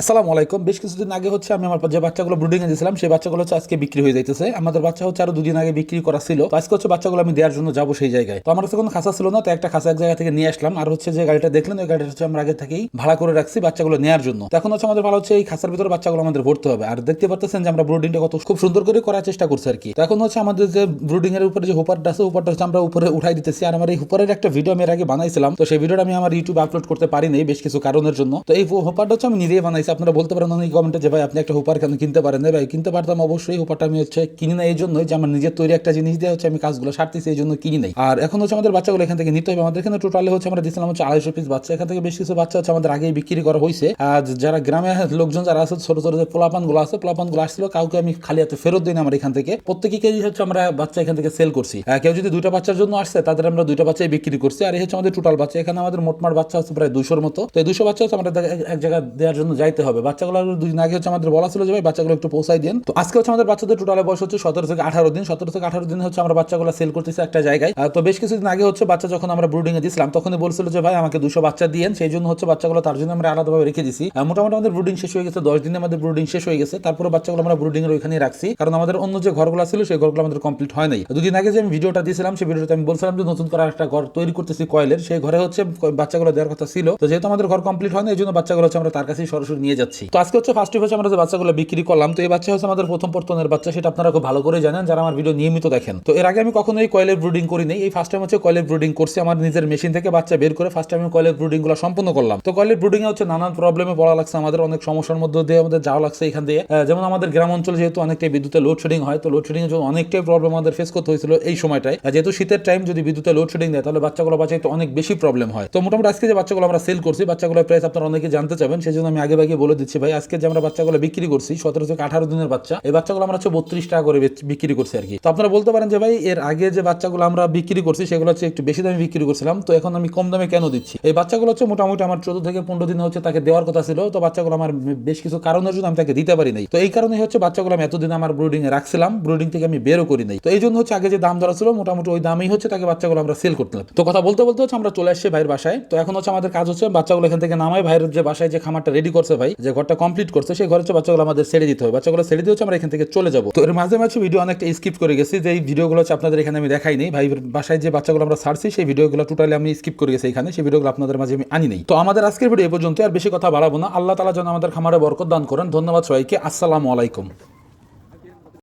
আসসালামু আলাইকুম। বেশ কিছুদিন আগে হচ্ছে আমি আমার যে বাচ্চাগুলো ব্রুডিং এ দিয়েছিলাম, সেই বাচ্চাগুলো হচ্ছে আজকে বিক্রি হয়ে যাইতেছে। আমাদের বাচ্চা হচ্ছে আরও দুদিন আগে বিক্রি করা ছিল। তো আজকে হচ্ছে বাচ্চাগুলো আমি দেওয়ার জন্য যাব সেই জায়গায়। তো আমার কাছে কোনো খাসা ছিল না, তো একটা খাসা এক জায়গা থেকে নিয়ে আসলাম। আর হচ্ছে যে গাড়িটা দেখলেন, ওই গাড়িটা হচ্ছে আমরা আগে থেকেই ভাড়া করে রাখছি বাচ্চাগুলো নেওয়ার জন্য। তো এখন হচ্ছে আমাদের ভালো হচ্ছে এই খাসার ভিতরে বাচ্চাগুলো আমাদের ভরতে হবে। আর দেখতে পাচ্ছেন যে আমরা ব্রুডিংটা কত খুব সুন্দর করে করার চেষ্টা করছি আর কি তো এখন হচ্ছে আমাদের যে ব্রুডিং এর উপরে যে হুপারটা আছে, হুপারটা হচ্ছে আমরা উপরে উঠাই দিতেছি। আর আমার এই হুপারের একটা ভিডিও আমি এর আগে বানাইছিলাম। তো সেই ভিডিওটা আমি আমার ইউটিউবে আপলোড করতে পারিনি বেশ কিছু কারণের জন্য। তো এই হুপারটা হচ্ছে আমি নিজেই বানাইছি। আপনারা বলতে পারেন অনেক কমেন্টে যে, ভাই, আপনি একটা হুপার কেন কিনতে পারেন ভাই, কিনতে পারতাম অবশ্যই, হুপারটা আমি হচ্ছে কিনি না এই জন্যই যে, আমার নিজের তৈরি একটা জিনিস দিয়ে হচ্ছে আমি কাজগুলো সারতেছি এই জন্য কিনি নাই। আর এখন হচ্ছে আমাদের বাচ্চাগুলো এখান থেকে নিতে হবে। আমাদের এখানে টোটালি হচ্ছে আমরা দিয়েছিলাম হচ্ছে আড়াইশো পিস বাচ্চা। এখান থেকে বেশ কিছু বাচ্চা হচ্ছে আমাদের আগেই বিক্রি করা হয়েছে। আর যারা গ্রামে লোকজন যারা আছে, ছোট ছোট যে পোলাপানগুলো আছে পোলাপানগুলো আসছিল, কাউকে আমি খালি হাতে ফেরত দিই না আমার এখান থেকে। প্রত্যেকই কেজি হচ্ছে আমরা বাচ্চা এখান থেকে সেল করছি। কেউ যদি দুইটা বাচ্চার জন্য আসছে, তাদের আমরা দুইটা বাচ্চাই বিক্রি করছি। আর এই হচ্ছে আমাদের টোটাল বাচ্চা। এখানে আমাদের মোটমাট বাচ্চা হচ্ছে প্রায় দুশোর মতো। তো এই দুশো বাচ্চা হচ্ছে আমরা এক- জায়গায় দেওয়ার জন্য যাইতে হবে। বাচ্চাগুলো দুদিন আগে হচ্ছে আমাদের বলা ছিল যে, ভাই, বাচ্চাগুলো একটু পৌঁছাই দিন। তো আজকে হচ্ছে আমাদের বাচ্চাদের টোটাল বয়স হচ্ছে সতেরো থেকে আঠারো দিন। সতেরো থেকে আঠারো দিন হচ্ছে আমরা বাচ্চাগুলো সেল করতেছি একটা জায়গায়। তো বেশ কিছুদিন আগে হচ্ছে বাচ্চা যখন আমরা ব্রুডিং এ দিছিলাম তখনই বলছিল যে, ভাই, আমাকে দুশো বাচ্চা দিয়েন। সেই জন্য হচ্ছে বাচ্চাগুলো তার জন্য আমরা আলাদাভাবে রেখে দিছি। মোটামুটি আমাদের ব্রুডিং শেষ হয়ে গেছে, দশ দিনে আমাদের ব্রুডিং শেষ হয়ে গেছে। তারপরে বাচ্চাগুলো আমরা ব্রুডিং এর ওইখানে রাখছি। কারণ আমাদের অন্য যে ঘরগুলো ছিল, সেই ঘরগুলো আমাদের কমপ্লিট হয় নাই। দুদিন আগে যে আমি ভিডিওটা দিয়েছিলাম, সেই ভিডিওতে আমি বলছিলাম যে, নতুন করে একটা ঘর তৈরি করতেছি কয়েলের। সেই ঘরে হচ্ছে বাচ্চাগুলো দেওয়ার কথা ছিল। তো যেহেতু আমাদের ঘর কমপ্লিট হয় না এই জন্য বাচ্চাগুলো হচ্ছে আমরা তার কাছেই সরাসরি নিয়ে যাচ্ছি। তো আজকে হচ্ছে ফার্স্ট হচ্ছে আমরা যে বাচ্চাগুলো বিক্রি করলাম, তো এই বাচ্চা হচ্ছে আমাদের প্রথম পর্তনের বাচ্চা, সেটা আপনারা খুব ভালো করে জানেন, যারা আমার ভিডিও নিয়মিত দেখেন। তো এর আগে আমি কখনোই কয়েলের ব্রুডিং করি নাই, এই ফার্স্ট টাইম হচ্ছে কয়েলের ব্রুডিং করছি, আমার নিজের মেশিন থেকে বাচ্চা বের করে ফার্স্ট টাইম কয়েলের ব্রুডিংগুলো সম্পূর্ণ করলাম। তো কয়েলের ব্রুডিং হচ্ছে নানান প্রবলেমে পড়া লাগছে, আমাদের অনেক সমস্যার মধ্যে দিয়ে আমাদের যাওয়া লাগছে এখান দিয়ে। যেমন আমাদের গ্রাম অঞ্চলে যেহেতু অনেকটাই বিদ্যুতের লোডশেডিং হয়, তো লোডশেডিং এর জন্য অনেকটাই প্রবলেম আমাদের ফেস করতে হয়েছিল এই সময়টায়। যেহেতু শীতের টাইম যদি বিদ্যুতের লোডশেডিং দেয়, তাহলে বাচ্চাগুলো বাঁচাইতে অনেক বেশি প্রবলেম হয়। তো মোটামুটি আজকে যে বাচ্চাগুলো আমরা সেল করছি, বাচ্চাগুলোর প্রাইস আপনারা অনেকে জানতে চাবেন সেই জন্য আমি আগে ভাগে বলে দিচ্ছি, ভাই, আজকে যে আমরা বাচ্চাগুলো বিক্রি করছি, সতেরো থেকে আঠারো দিনের বাচ্চা, এই বাচ্চাগুলো আমরা হচ্ছে বত্রিশ টাকা করে বিক্রি করছি আর কি। তো আপনারা বলতে পারেন যে, ভাই, এর আগে যে বাচ্চাগুলো আমরা বিক্রি করছি, সেগুলো হচ্ছে একটু বেশি দামে বিক্রি করছিলাম, তো এখন আমি কম দামে কেন দিচ্ছি? এই বাচ্চাগুলো হচ্ছে মোটামুটি আমার চোদ্দ থেকে পনেরো দিন হচ্ছে তাকে দেওয়ার কথা ছিল, তো বাচ্চাগুলো আমার বেশ কিছু কারণের জন্য আমি তাকে দিতে পারি নাই। তো এই কারণে হচ্ছে বাচ্চাগুলো আমি এতদিন আমার ব্রুডিং এ রাখছিলাম, ব্রুডিং থেকে আমি বেরও করি নাই। তো এই জন্য হচ্ছে আগে যে দাম ধরা ছিল, মোটামুটি ওই দামেই হচ্ছে তাকে বাচ্চাগুলো আমরা সেল করতাম তো কথা বলতে বলতে হচ্ছে আমরা চলে আসছি ভাইয়ের বাসায়। তো এখন হচ্ছে আমাদের কাজ হচ্ছে বাচ্চাগুলো এখান থেকে নামায়, ভাইয়ের যে বাসায় যে খামারটা রেডি করছে ভাই যে ঘরটা কমপ্লিট করছে, সেই ঘরে বাচ্চাগুলো আমাদের ছেড়ে দিতে হবে। বাচ্চাগুলো ছেড়ে দিয়ে হচ্ছে আমরা এখান থেকে চলে যাব। তো এর মাঝে মাঝে ভিডিও অনেকটা স্কিপ করে গেছি, যে এই ভিডিওগুলো হচ্ছে আপনাদের এখানে আমি দেখাই নেই ভাই বাসায় যে বাচ্চাগুলো আমরা ছাড়ছি, সেই ভিডিওগুলো টোটালি আমি স্কিপ করে গেছি এখানে। সেই ভিডিওগুলো আপনাদের মাঝে আমি আনি নেই। তো আমাদের আজকের ভিডিও এ পর্যন্ত আর বেশি কথা বাড়াবো না। আল্লাহ তালা যেন আমাদের খামারে বরকত দান করেন। ধন্যবাদ সবাইকে। আসসালামু আলাইকুম।